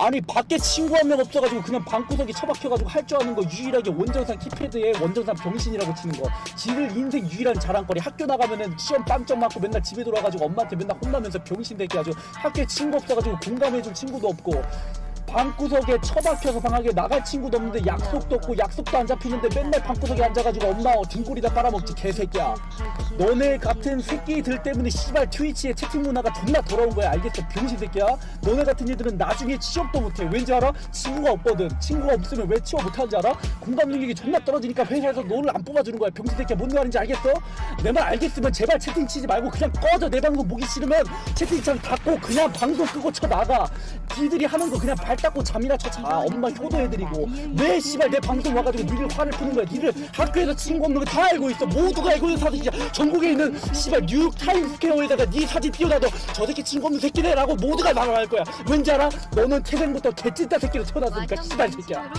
아니 밖에 친구 한 명 없어가지고 그냥 방구석에 처박혀가지고 할 줄 아는 거 유일하게 원정상 키패드에 원정상 병신이라고 치는 거. 지를 인생 유일한 자랑거리. 학교 나가면은 시험 빵점 맞고 맨날 집에 돌아가지고 엄마한테 맨날 혼나면서 병신 되게 아주 학교에 친구 없어가지고 공감해줄 친구도 없고 방구석에 처박혀서 방학에 나갈 친구도 없는데 약속도 없고 약속도 안 잡히는데 맨날 방구석에 앉아가지고 엄마 등골이다 빨아먹지 개새끼야. 너네 같은 새끼들 때문에 씨발 트위치의 채팅 문화가 존나 더러운 거야. 알겠어? 병신 새끼야? 너네 같은 애들은 나중에 취업도 못해. 왠지 알아? 친구가 없거든. 친구가 없으면 왜 취업 못하는지 알아? 공감 능력이 존나 떨어지니까 회사에서 너를 안 뽑아주는 거야. 병신 새끼야 뭔 말인지 알겠어? 내 말 알겠으면 제발 채팅 치지 말고 그냥 꺼져. 내 방송 보기 싫으면 채팅창 닫고 그냥 방송 끄고 쳐 나가. 니들이 하는 거 그냥 발 닦고 잠이나 쳐자 엄마 효도해드리고 왜 씨발 내 방송 와가지고 니들 화를 푸는 거야? 니들 학교에서 친구 없는 거 다 알고 있어. 모두가 알고 있는 사실이야. 전국에 있는 씨발 뉴욕 타임스퀘어에다가 니 사진 띄워놔도 저 새끼 친구 없는 새끼네라고 모두가 말할 거야. 왠지 알아? 너는 태생부터 개찐따 새끼로 태어났으니까 씨발 새끼야